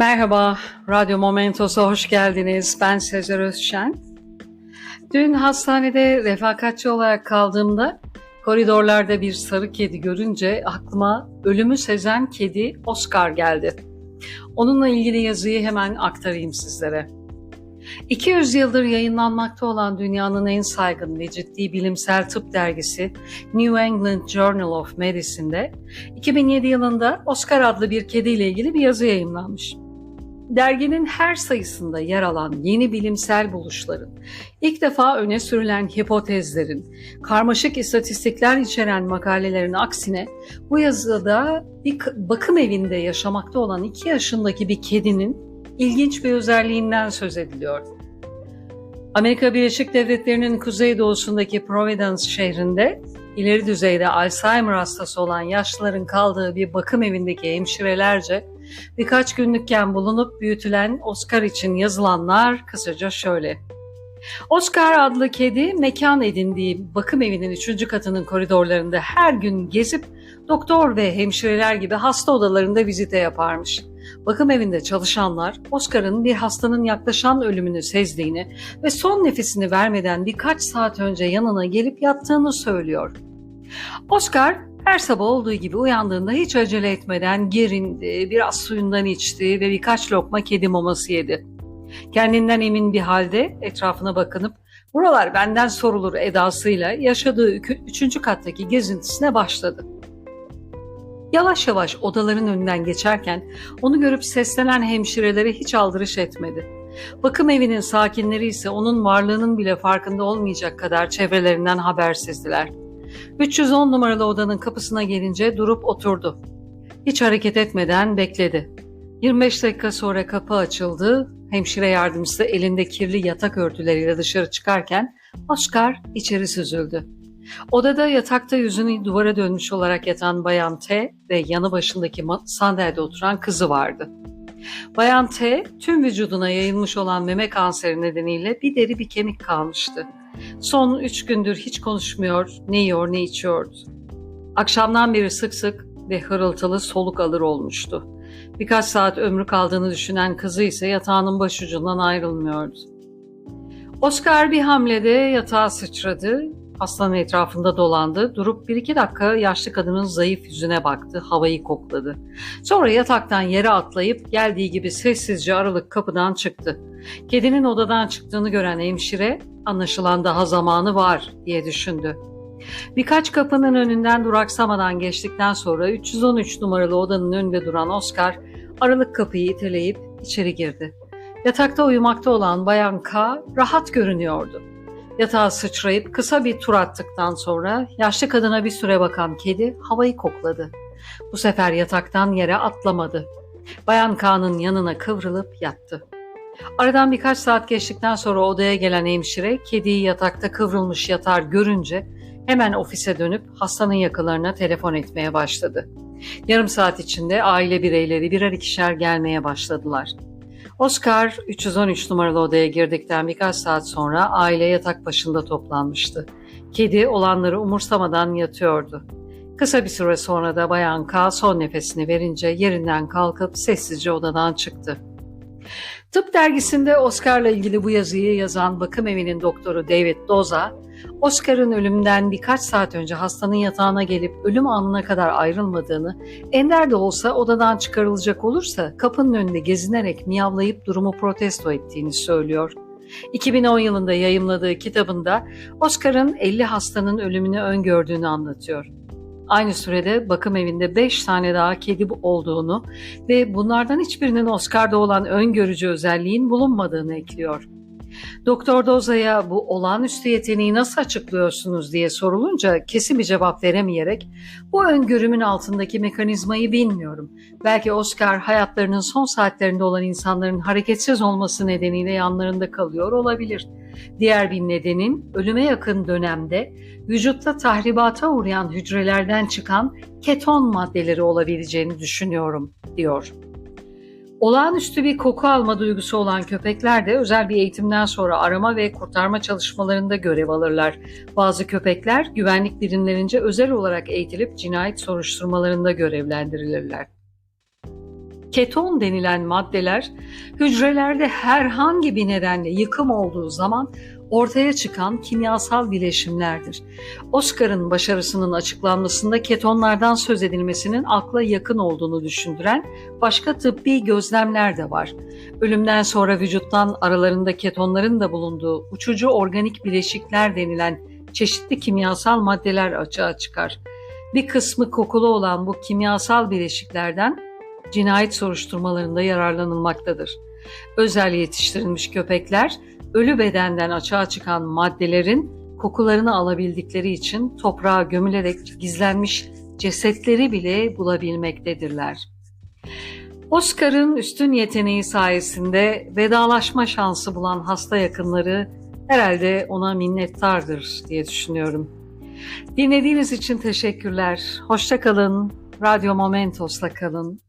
Merhaba, Radyo Momentos'a hoş geldiniz. Ben Sezer Özşen. Dün hastanede refakatçi olarak kaldığımda koridorlarda bir sarı kedi görünce aklıma ölümü sezen kedi Oscar geldi. Onunla ilgili yazıyı hemen aktarayım sizlere. 200 yıldır yayınlanmakta olan dünyanın en saygın ve ciddi bilimsel tıp dergisi New England Journal of Medicine'de 2007 yılında Oscar adlı bir kediyle ilgili bir yazı yayınlanmış. Derginin her sayısında yer alan yeni bilimsel buluşların, ilk defa öne sürülen hipotezlerin, karmaşık istatistikler içeren makalelerin aksine bu yazıda bir bakım evinde yaşamakta olan 2 yaşındaki bir kedinin ilginç bir özelliğinden söz ediliyor. Amerika Birleşik Devletleri'nin kuzeydoğusundaki Providence şehrinde ileri düzeyde Alzheimer hastası olan yaşlıların kaldığı bir bakım evindeki hemşirelerce birkaç günlükken bulunup büyütülen Oscar için yazılanlar kısaca şöyle. Oscar adlı kedi mekan edindiği bakım evinin üçüncü katının koridorlarında her gün gezip doktor ve hemşireler gibi hasta odalarında vizite yaparmış. Bakım evinde çalışanlar Oscar'ın bir hastanın yaklaşan ölümünü sezdiğini ve son nefesini vermeden birkaç saat önce yanına gelip yattığını söylüyor. Oscar her sabah olduğu gibi uyandığında hiç acele etmeden gerindi, biraz suyundan içti ve birkaç lokma kedi maması yedi. Kendinden emin bir halde etrafına bakınıp buralar benden sorulur edasıyla yaşadığı üçüncü kattaki gezintisine başladı. Yavaş yavaş odaların önünden geçerken onu görüp seslenen hemşirelere hiç aldırış etmedi. Bakım evinin sakinleri ise onun varlığının bile farkında olmayacak kadar çevrelerinden habersizdiler. 310 numaralı odanın kapısına gelince durup oturdu. Hiç hareket etmeden bekledi. 25 dakika sonra kapı açıldı. Hemşire yardımcısı elinde kirli yatak örtüleriyle dışarı çıkarken Oscar içeri süzüldü. Odada yatakta yüzünü duvara dönmüş olarak yatan Bayan T ve yanı başındaki sandalyede oturan kızı vardı. Bayan T tüm vücuduna yayılmış olan meme kanseri nedeniyle bir deri bir kemik kalmıştı. Son üç gündür hiç konuşmuyor, ne yiyor ne içiyordu. Akşamdan beri sık sık ve hırıltılı soluk alır olmuştu. Birkaç saat ömrü kaldığını düşünen kızı ise yatağının başucundan ayrılmıyordu. Oscar bir hamlede yatağa sıçradı, hastanın etrafında dolandı, durup bir iki dakika yaşlı kadının zayıf yüzüne baktı, havayı kokladı. Sonra yataktan yere atlayıp geldiği gibi sessizce aralık kapıdan çıktı. Kedinin odadan çıktığını gören hemşire anlaşılan daha zamanı var diye düşündü. Birkaç kapının önünden duraksamadan geçtikten sonra 313 numaralı odanın önünde duran Oscar aralık kapıyı iteleyip içeri girdi. Yatakta uyumakta olan Bayan K rahat görünüyordu. Yatağa sıçrayıp kısa bir tur attıktan sonra yaşlı kadına bir süre bakan kedi havayı kokladı. Bu sefer yataktan yere atlamadı. Bayan K'nın yanına kıvrılıp yattı. Aradan birkaç saat geçtikten sonra odaya gelen hemşire kediyi yatakta kıvrılmış yatar görünce hemen ofise dönüp hastanın yakılarına telefon etmeye başladı. Yarım saat içinde aile bireyleri birer ikişer gelmeye başladılar. Oscar 313 numaralı odaya girdikten birkaç saat sonra aile yatak başında toplanmıştı. Kedi olanları umursamadan yatıyordu. Kısa bir süre sonra da Bayan K son nefesini verince yerinden kalkıp sessizce odadan çıktı. Tıp dergisinde Oscar'la ilgili bu yazıyı yazan bakım evinin doktoru David Doza, Oscar'ın ölümünden birkaç saat önce hastanın yatağına gelip ölüm anına kadar ayrılmadığını, ender de olsa odadan çıkarılacak olursa kapının önünde gezinerek miyavlayıp durumu protesto ettiğini söylüyor. 2010 yılında yayımladığı kitabında Oscar'ın 50 hastanın ölümünü öngördüğünü anlatıyor. Aynı sürede bakım evinde 5 tane daha kedi olduğunu ve bunlardan hiçbirinin Oscar'da olan öngörücü özelliğin bulunmadığını ekliyor. Doktor Doza'ya bu olağanüstü yeteneği nasıl açıklıyorsunuz diye sorulunca kesin bir cevap veremeyerek bu öngörümün altındaki mekanizmayı bilmiyorum. Belki Oscar hayatlarının son saatlerinde olan insanların hareketsiz olması nedeniyle yanlarında kalıyor olabilir. Diğer bir nedenin ölüme yakın dönemde vücutta tahribata uğrayan hücrelerden çıkan keton maddeleri olabileceğini düşünüyorum, diyor. Olağanüstü bir koku alma duygusu olan köpekler de özel bir eğitimden sonra arama ve kurtarma çalışmalarında görev alırlar. Bazı köpekler güvenlik birimlerince özel olarak eğitilip cinayet soruşturmalarında görevlendirilirler. Keton denilen maddeler hücrelerde herhangi bir nedenle yıkım olduğu zaman ortaya çıkan kimyasal bileşimlerdir. Oscar'ın başarısının açıklanmasında ketonlardan söz edilmesinin akla yakın olduğunu düşündüren başka tıbbi gözlemler de var. Ölümden sonra vücuttan aralarında ketonların da bulunduğu uçucu organik bileşikler denilen çeşitli kimyasal maddeler açığa çıkar. Bir kısmı kokulu olan bu kimyasal bileşiklerden cinayet soruşturmalarında yararlanılmaktadır. Özel yetiştirilmiş köpekler ölü bedenden açığa çıkan maddelerin kokularını alabildikleri için toprağa gömülerek gizlenmiş cesetleri bile bulabilmektedirler. Oscar'ın üstün yeteneği sayesinde vedalaşma şansı bulan hasta yakınları herhalde ona minnettardır diye düşünüyorum. Dinlediğiniz için teşekkürler. Hoşça kalın. Radyo Momentos'la kalın.